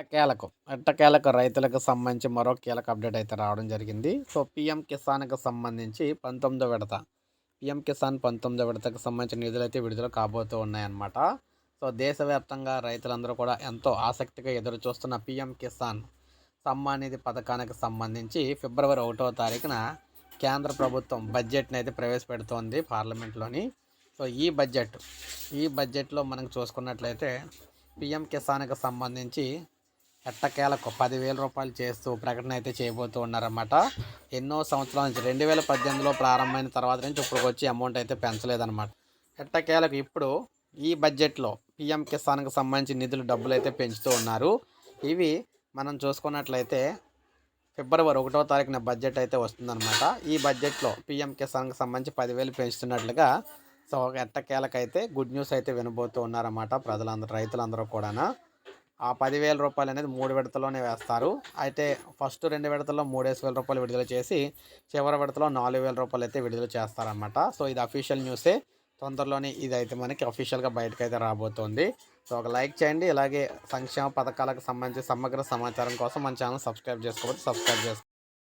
ఎట్టకేలకు ఎట్టకేలకు రైతులకు సంబంధించి మరో కీలక అప్డేట్ అయితే రావడం జరిగింది. సో పిఎం కిసాన్కి సంబంధించి పంతొమ్మిదో విడత పిఎం కిసాన్ పంతొమ్మిదో విడతకు సంబంధించిన నిధులు అయితే విడుదల కాబోతూ ఉన్నాయన్నమాట. సో దేశవ్యాప్తంగా రైతులందరూ కూడా ఎంతో ఆసక్తిగా ఎదురు చూస్తున్న పిఎం కిసాన్ సమ్మాన్ నిధి పథకానికి సంబంధించి ఫిబ్రవరి ఒకటో తారీఖున కేంద్ర ప్రభుత్వం బడ్జెట్ని అయితే ప్రవేశపెడుతోంది పార్లమెంట్లోని. సో ఈ బడ్జెట్ ఈ బడ్జెట్లో మనకు చూసుకున్నట్లయితే పిఎం కిసాన్కి సంబంధించి ఎట్టకేలకు పదివేల రూపాయలు చేస్తూ ప్రకటన అయితే చేయబోతూ ఉన్నారన్నమాట. ఎన్నో సంవత్సరాల నుంచి రెండు వేల పద్దెనిమిదిలో ప్రారంభమైన తర్వాత నుంచి ఇప్పుడు వచ్చి అమౌంట్ అయితే పెంచలేదన్నమాట. ఎట్టకేలకు ఇప్పుడు ఈ బడ్జెట్లో పిఎం కిసాన్కి సంబంధించి నిధులు డబ్బులు అయితే పెంచుతూ ఉన్నారు. ఇవి మనం చూసుకున్నట్లయితే ఫిబ్రవరి ఒకటో తారీఖున బడ్జెట్ అయితే వస్తుందన్నమాట. ఈ బడ్జెట్లో పిఎం కిసాన్కి సంబంధించి పదివేలు పెంచుతున్నట్లుగా సో ఎట్టకేలకైతే గుడ్ న్యూస్ అయితే వినబోతూ ఉన్నారన్నమాట ప్రజలందరూ రైతులందరూ కూడా ఆ పదివేల రూపాయలు అనేది మూడు విడతలోనే వేస్తారు. అయితే ఫస్ట్ రెండు విడతల్లో మూడేసి వేల రూపాయలు విడుదల చేసి చివరి విడతలో నాలుగు వేల రూపాయలు అయితే విడుదల చేస్తారన్నమాట. సో ఇది అఫీషియల్ న్యూసే. తొందరలోనే ఇది అయితే మనకి అఫీషియల్గా బయటకు అయితే రాబోతోంది. సో ఒక లైక్ చేయండి. ఇలాగే సంక్షేమ పథకాలకు సంబంధించి సమగ్ర సమాచారం కోసం మన ఛానల్ సబ్స్క్రైబ్ చేసుకోవచ్చు సబ్స్క్రైబ్ చేసుకోండి